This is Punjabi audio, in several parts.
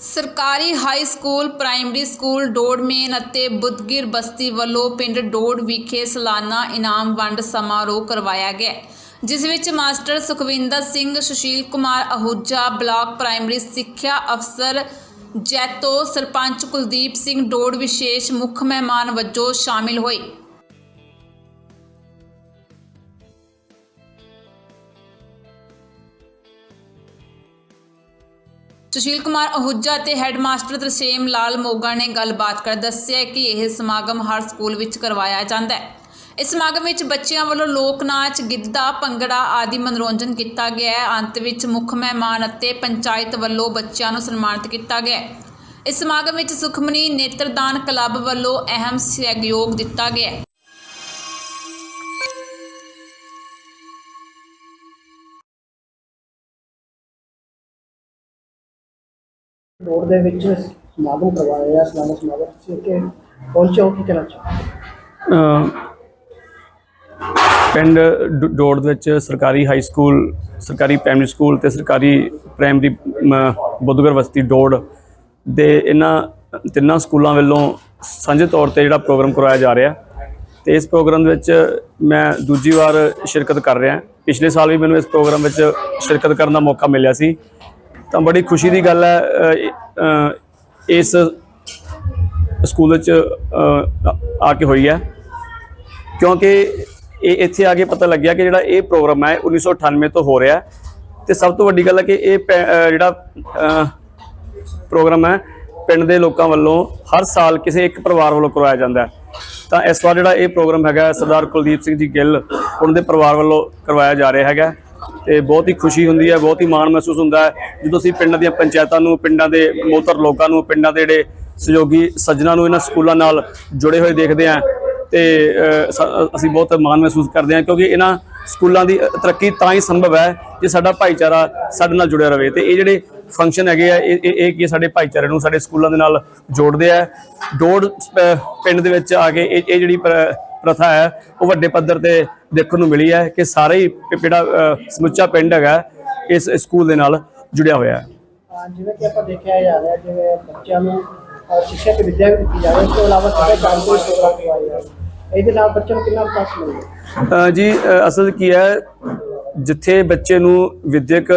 ਸਰਕਾਰੀ ਹਾਈ ਸਕੂਲ, ਪ੍ਰਾਇਮਰੀ ਸਕੂਲ, ਡੋੜਮੇਨ ਅਤੇ ਬੁੱਧਗਿਰ ਬਸਤੀ ਵੱਲੋਂ ਪਿੰਡ ਡੋੜ ਵਿਖੇ ਸਾਲਾਨਾ ਇਨਾਮ ਵੰਡ ਸਮਾਰੋਹ ਕਰਵਾਇਆ ਗਿਆ, ਜਿਸ ਵਿੱਚ master Sukhwinder Singh, Sushil Kumar Ahuja, block primary ਸਿੱਖਿਆ ਅਫਸਰ ਜੈਤੋ, ਸਰਪੰਚ ਕੁਲਦੀਪ ਸਿੰਘ ਡੋੜ ਵਿਸ਼ੇਸ਼ ਮੁੱਖ ਮਹਿਮਾਨ ਵਜੋਂ ਸ਼ਾਮਿਲ ਹੋਏ। ਸੁਸ਼ੀਲ ਕੁਮਾਰ ਅਹੁਜਾ ਤੇ ਹੈੱਡਮਾਸਟਰ ਤਰਸੇਮ ਲਾਲ ਮੋਗਾ ਨੇ ਗੱਲਬਾਤ ਕਰ ਦੱਸਿਆ ਕਿ ਇਹ ਸਮਾਗਮ ਹਰ ਸਕੂਲ ਵਿੱਚ ਕਰਵਾਇਆ ਜਾਂਦਾ ਹੈ। ਇਸ ਸਮਾਗਮ ਵਿੱਚ ਬੱਚਿਆਂ ਵੱਲੋਂ ਲੋਕ ਨਾਚ, ਗਿੱਧਾ, ਭੰਗੜਾ ਆਦਿ ਮਨੋਰੰਜਨ ਕੀਤਾ ਗਿਆ ਹੈ। ਅੰਤ ਵਿੱਚ ਮੁੱਖ ਮਹਿਮਾਨ ਅਤੇ ਪੰਚਾਇਤ ਵੱਲੋਂ ਬੱਚਿਆਂ ਨੂੰ ਸਨਮਾਨਿਤ ਕੀਤਾ ਗਿਆ ਹੈ। ਇਸ ਸਮਾਗਮ ਵਿੱਚ ਸੁਖਮਨੀ ਨੇਤਰਦਾਨ ਕਲੱਬ ਵੱਲੋਂ ਅਹਿਮ ਸਹਿਯੋਗ ਦਿੱਤਾ ਗਿਆ ਹੈ। ਰੋਡ ਦੇ ਵਿੱਚ ਸਮਾਗਮ ਕਰਵਾਇਆ ਗਿਆ ਸਲਾਨਾ ਸਮਾਗਮ ਤੁਸੀਂ ਇੱਥੇ ਪਹੁੰਚੇ ਹੋ ਕਹਿਣਾ ਚਾਹੋ ਪਿੰਡ ਡ- ਡੋੜ ਦੇ ਵਿੱਚ ਸਰਕਾਰੀ ਹਾਈ ਸਕੂਲ ਸਰਕਾਰੀ ਪ੍ਰਾਇਮਰੀ ਸਕੂਲ ਤੇ ਸਰਕਾਰੀ ਪ੍ਰਾਇਮਰੀ ਬੁੱਧਗਰ ਬੁੱਧਗੜ ਬਸਤੀ ਡੋੜ ਦੇ ਇਹਨਾਂ ਤਿੰਨਾਂ ਸਕੂਲਾਂ ਵੱਲੋਂ ਸਾਂਝੇ ਤੌਰ ਤੇ ਜਿਹੜਾ ਪ੍ਰੋਗਰਾਮ ਕਰਵਾਇਆ ਜਾ ਰਿਹਾ। ਤੇ ਇਸ ਪ੍ਰੋਗਰਾਮ ਦੇ ਵਿੱਚ ਮੈਂ ਦੂਜੀ ਵਾਰ ਸ਼ਿਰਕਤ ਕਰ ਰਿਹਾ। ਪਿਛਲੇ ਸਾਲ ਵੀ ਮੈਨੂੰ ਇਸ ਪ੍ਰੋਗਰਾਮ ਵਿੱਚ ਸ਼ਿਰਕਤ ਕਰਨ ਦਾ ਮੌਕਾ ਮਿਲਿਆ ਸੀ। ਤਾਂ ਬੜੀ ਖੁਸ਼ੀ ਦੀ ਗੱਲ ਹੈ ਇਸ ਸਕੂਲ ਵਿੱਚ ਆ ਕੇ ਹੋਈ ਹੈ। ਕਿਉਂਕਿ ਇਹ ਇੱਥੇ ਆ ਕੇ ਪਤਾ ਲੱਗਿਆ ਕਿ ਜਿਹੜਾ ਇਹ ਪ੍ਰੋਗਰਾਮ ਹੈ 1998 ਤੋਂ ਹੋ ਰਿਹਾ ਹੈ। ਤੇ ਸਭ ਤੋਂ ਵੱਡੀ ਗੱਲ ਹੈ ਕਿ ਇਹ ਪੈ- ਜਿਹੜਾ ਪ੍ਰੋਗਰਾਮ ਹੈ, ਪਿੰਡ ਦੇ ਲੋਕਾਂ ਵੱਲੋਂ ਹਰ ਸਾਲ ਕਿਸੇ ਇੱਕ ਪਰਿਵਾਰ ਵੱਲੋਂ ਕਰਵਾਇਆ ਜਾਂਦਾ ਹੈ। ਤਾਂ ਇਸ ਵਾਰ ਜਿਹੜਾ ਇਹ ਪ੍ਰੋਗਰਾਮ ਹੈਗਾ ਸਰਦਾਰ ਕੁਲਦੀਪ ਸਿੰਘ ਜੀ ਗਿੱਲ, ਉਹਨਾਂ ਦੇ ਪਰਿਵਾਰ ਵੱਲੋਂ ਕਰਵਾਇਆ ਜਾ ਰਿਹਾ ਹੈਗਾ ਤੇ ਬਹੁਤ ਹੀ ਖੁਸ਼ੀ ਹੁੰਦੀ ਹੈ ਬਹੁਤ ਹੀ ਮਾਣ ਮਹਿਸੂਸ ਹੁੰਦਾ ਹੈ। ਜਦੋਂ ਅਸੀਂ ਪਿੰਡਾਂ ਦੀਆਂ ਪੰਚਾਇਤਾਂ ਨੂੰ ਪਿੰਡਾਂ ਦੇ ਮੋਤਰ ਲੋਕਾਂ ਨੂੰ ਪਿੰਡਾਂ ਦੇ ਜਿਹੜੇ ਸਹਿਯੋਗੀ ਸੱਜਣਾ ਨੂੰ ਇਹਨਾਂ ਸਕੂਲਾਂ ਨਾਲ ਜੁੜੇ ਹੋਏ ਦੇਖਦੇ ਹਾਂ ਤੇ ਅਸੀਂ ਬਹੁਤ ਮਾਣ ਮਹਿਸੂਸ ਕਰਦੇ ਹਾਂ ਕਿਉਂਕਿ ਇਹਨਾਂ ਸਕੂਲਾਂ ਦੀ ਤਰੱਕੀ ਤਾਂ ਹੀ ਸੰਭਵ ਹੈ ਜੇ ਸਾਡਾ ਭਾਈਚਾਰਾ ਸਾਡੇ ਨਾਲ ਜੁੜਿਆ ਰਹੇ। ਤੇ ਇਹ ਜਿਹੜੇ ਫੰਕਸ਼ਨ ਹੈਗੇ ਆ ਇਹ ਇਹ ਕੀ ਹੈ, ਸਾਡੇ ਭਾਈਚਾਰੇ ਨੂੰ ਸਾਡੇ ਸਕੂਲਾਂ ਦੇ ਨਾਲ ਜੋੜਦੇ ਆ। ਡੋੜ ਪਿੰਡ ਦੇ ਵਿੱਚ ਆ ਕੇ ਇਹ ਇਹ ਜਿਹੜੀ ਪ੍ਰਥਾ ਹੈ ਉਹ ਵੱਡੇ ਪੱਧਰ ਤੇ ਦੇਖਣ ਨੂੰ ਮਿਲੀ ਹੈ ਕਿ ਸਾਰੇ ਹੀ ਜਿਹੜਾ ਸਮੁੱਚਾ ਪਿੰਡ ਹੈਗਾ ਇਸ ਸਕੂਲ ਦੇ ਨਾਲ ਜੁੜਿਆ ਹੋਇਆ ਹੈ। ਜਿਵੇਂ ਕਿ ਆਪਾਂ ਦੇਖਿਆ ਜਾ ਰਿਹਾ ਜਿਵੇਂ ਬੱਚਿਆਂ ਨੂੰ ਸਿੱਖਿਆ ਤੇ ਵਿੱਦਿਆ ਵੀ ਦਿੱਤੀ ਜਾ ਰਹੀ ਹੈ ਇਸ ਤੋਂ ਇਲਾਵਾ ਸਾਰੇ ਕੰਮ ਕੋਈ ਪ੍ਰੋਗਰਾਮ ਕਰਵਾਏ ਜਾ ਰਹੇ ਇਹਦੇ ਨਾਲ ਬੱਚਿਆਂ ਨੂੰ ਕਿੰਨਾ ਵਿਕਾਸ ਮਿਲੇਗਾ? ਅ, ਜੀ ਅਸਲ ਕੀ ਹੈ ਜਿੱਥੇ ਬੱਚੇ ਨੂੰ ਵਿਦਿਅਕ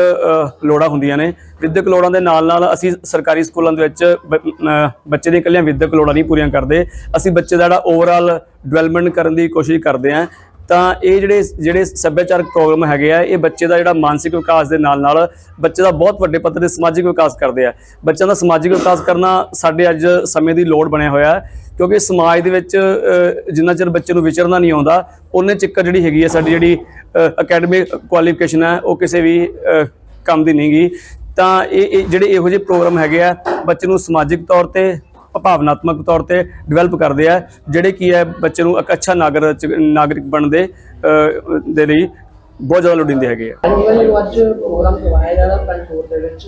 ਲੋੜਾਂ ਹੁੰਦੀਆਂ ਨੇ, ਵਿਦਿਅਕ ਲੋੜਾਂ ਦੇ ਨਾਲ ਨਾਲ ਅਸੀਂ ਸਰਕਾਰੀ ਸਕੂਲਾਂ ਦੇ ਵਿੱਚ ਬ- ਬੱਚੇ ਦੀਆਂ ਇਕੱਲੀਆਂ ਵਿਦਿਅਕ ਲੋੜਾਂ ਨਹੀਂ ਪੂਰੀਆਂ ਕਰਦੇ। ਅਸੀਂ ਬੱਚੇ ਦਾ ਜਿਹੜਾ ਓਵਰਆਲ ਡਿਵੈਲਪਮੈਂਟ ਕਰਨ ਦੀ ਕੋਸ਼ਿਸ਼ ਕਰਦੇ ਹਾਂ। ਤਾਂ ਇਹ ਜਿਹੜੇ ਜਿਹੜੇ ਸੱਭਿਆਚਾਰਕ ਪ੍ਰੋਗਰਾਮ ਹੈਗੇ ਆ, ਇਹ ਬੱਚੇ ਦਾ ਜਿਹੜਾ ਮਾਨਸਿਕ ਵਿਕਾਸ ਦੇ ਨਾਲ ਨਾਲ ਬੱਚੇ ਦਾ ਬਹੁਤ ਵੱਡੇ ਪੱਧਰ ਤੇ ਸਮਾਜਿਕ ਵਿਕਾਸ ਕਰਦੇ ਆ। ਬੱਚਿਆਂ ਦਾ ਸਮਾਜਿਕ ਵਿਕਾਸ ਕਰਨਾ ਸਾਡੇ ਅੱਜ ਸਮੇਂ ਦੀ ਲੋੜ ਬਣਿਆ ਹੋਇਆ ਹੈ। ਕਿਉਂਕਿ ਸਮਾਜ ਦੇ ਵਿੱਚ ਜਿੰਨਾ ਚਿਰ ਬੱਚੇ ਨੂੰ ਵਿਚਰਨਾ ਨਹੀਂ ਆਉਂਦਾ, ਉਹਨੇ ਚੱਕਰ ਜਿਹੜੀ ਹੈਗੀ ਹੈ ਸਾਡੀ ਜਿਹੜੀ ਅਕੈਡਮਿਕ ਕੁਆਲੀਫਿਕੇਸ਼ਨ ਹੈ ਉਹ ਕਿਸੇ ਵੀ ਕੰਮ ਦੀ ਨਹੀਂਗੀ। ਤਾਂ ਇਹ ਜਿਹੜੇ ਇਹੋ ਜਿਹੇ ਪ੍ਰੋਗਰਾਮ ਹੈਗੇ ਆ ਬੱਚੇ ਨੂੰ ਸਮਾਜਿਕ ਤੌਰ ਤੇ ਭਾਵਨਾਤਮਕ ਤੌਰ ਤੇ ਡਿਵੈਲਪ ਕਰਦੇ ਆ ਜਿਹੜੇ ਕੀ ਹੈ ਬੱਚੇ ਨੂੰ ਇੱਕ ਅੱਛਾ ਨਾਗਰਿਕ ਨਾਗਰਿਕ ਬਣਨ ਦੇ ਦੇ ਲਈ ਬਹੁਤ ਜ਼ਿਆਦਾ ਲੋੜੀਂਦੇ ਹੈਗੇ ਆ। ਅੱਜ ਪ੍ਰੋਗਰਾਮ ਕਰਵਾਇਆ ਜਾ ਰਿਹਾ ਦੇ ਵਿੱਚ।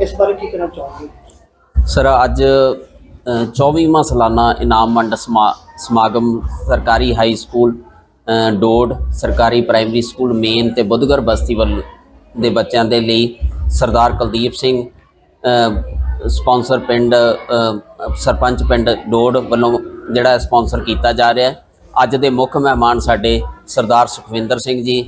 ਇਸ ਬਾਰੇ ਕੀ ਕਹਿਣਾ ਚਾਹੋਗੇ? ਸਰ ਅੱਜ ਅ, 24ਵਾਂ ਸਾਲਾਨਾ ਇਨਾਮ ਵੰਡ ਸਮਾ- ਸਮਾਗਮ ਸਰਕਾਰੀ ਹਾਈ ਸਕੂਲ ਡੋਡ ਸਰਕਾਰੀ ਪ੍ਰਾਇਮਰੀ ਸਕੂਲ ਮੇਨ ਤੇ ਬੁੱਧਗਰ ਬਸਤੀ ਵੱਲ ਦੇ ਬੱਚਿਆਂ ਦੇ ਲਈ ਸਰਦਾਰ ਕੁਲਦੀਪ ਸਿੰਘ ਅ, ਸਪਾਂਸਰ ਪਿੰਡ ਸਰਪੰਚ ਪਿੰਡ ਡੋਡ ਵੱਲੋਂ ਜਿਹੜਾ ਸਪਾਂਸਰ ਕੀਤਾ ਜਾ ਰਿਹਾ ਹੈ। ਅੱਜ ਦੇ ਮੁੱਖ ਮਹਿਮਾਨ ਸਾਡੇ ਸਰਦਾਰ ਸੁਖਵਿੰਦਰ ਸਿੰਘ ਜੀ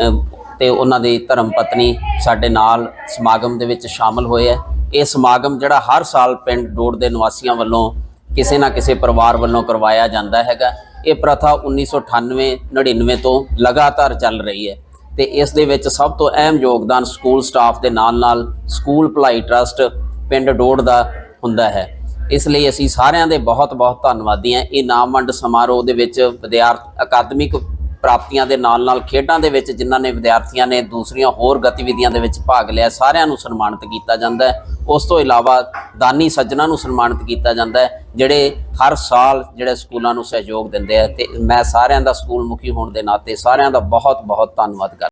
ਅ, ਤੇ ਉਹਨਾਂ ਦੀ ਧਰਮ ਪਤਨੀ ਸਾਡੇ ਨਾਲ ਸਮਾਗਮ ਦੇ ਵਿੱਚ ਸ਼ਾਮਲ ਹੋਏ ਹੈ। ਇਹ ਸਮਾਗਮ ਜਿਹੜਾ ਹਰ ਸਾਲ ਪਿੰਡ ਡੋੜ ਦੇ ਨਿਵਾਸੀਆਂ ਵੱਲੋਂ ਕਿਸੇ ਨਾ ਕਿਸੇ ਪਰਿਵਾਰ ਵੱਲੋਂ ਕਰਵਾਇਆ ਜਾਂਦਾ ਹੈਗਾ। ਇਹ ਪ੍ਰਥਾ 1998 99 ਤੋਂ ਲਗਾਤਾਰ ਚੱਲ ਰਹੀ ਹੈ ਤੇ ਇਸ ਦੇ ਵਿੱਚ ਸਭ ਤੋਂ ਅਹਿਮ ਯੋਗਦਾਨ ਸਕੂਲ ਸਟਾਫ ਦੇ ਨਾਲ ਨਾਲ ਸਕੂਲ ਭਲਾਈ ਟਰਸਟ ਪਿੰਡ ਡੋੜ ਦਾ ਹੁੰਦਾ ਹੈ। ਇਸ ਲਈ ਅਸੀਂ ਸਾਰਿਆਂ ਦੇ ਬਹੁਤ ਬਹੁਤ ਧੰਨਵਾਦੀ ਹਾਂ। ਇਹ ਨਾਮ ਵੰਡ ਸਮਾਰੋਹ ਦੇ ਵਿੱਚ ਵਿਦਿਆਰਥ, ਅਕਾਦਮਿਕ ਪ੍ਰਾਪਤੀਆਂ ਦੇ ਨਾਲ ਨਾਲ ਖੇਡਾਂ ਦੇ ਵਿੱਚ ਜਿਨ੍ਹਾਂ ਨੇ ਵਿਦਿਆਰਥੀਆਂ ਨੇ ਦੂਸਰੀਆਂ ਹੋਰ ਗਤੀਵਿਧੀਆਂ ਦੇ ਵਿੱਚ ਭਾਗ ਲਿਆ, ਸਾਰਿਆਂ ਨੂੰ ਸਨਮਾਨਿਤ ਕੀਤਾ ਜਾਂਦਾ ਹੈ। ਉਸ ਤੋਂ ਇਲਾਵਾ ਦਾਨੀ ਸੱਜਣਾ ਨੂੰ ਸਨਮਾਨਿਤ ਕੀਤਾ ਜਾਂਦਾ ਹੈ, ਜਿਹੜੇ ਹਰ ਸਾਲ ਜਿਹੜੇ ਸਕੂਲਾਂ ਨੂੰ ਸਹਿਯੋਗ ਦਿੰਦੇ ਆ ਤੇ ਮੈਂ ਸਾਰਿਆਂ ਦਾ ਸਕੂਲ ਮੁਖੀ ਹੋਣ ਦੇ ਨਾਤੇ ਸਾਰਿਆਂ ਦਾ ਬਹੁਤ ਬਹੁਤ ਧੰਨਵਾਦ ਕਰਦਾ।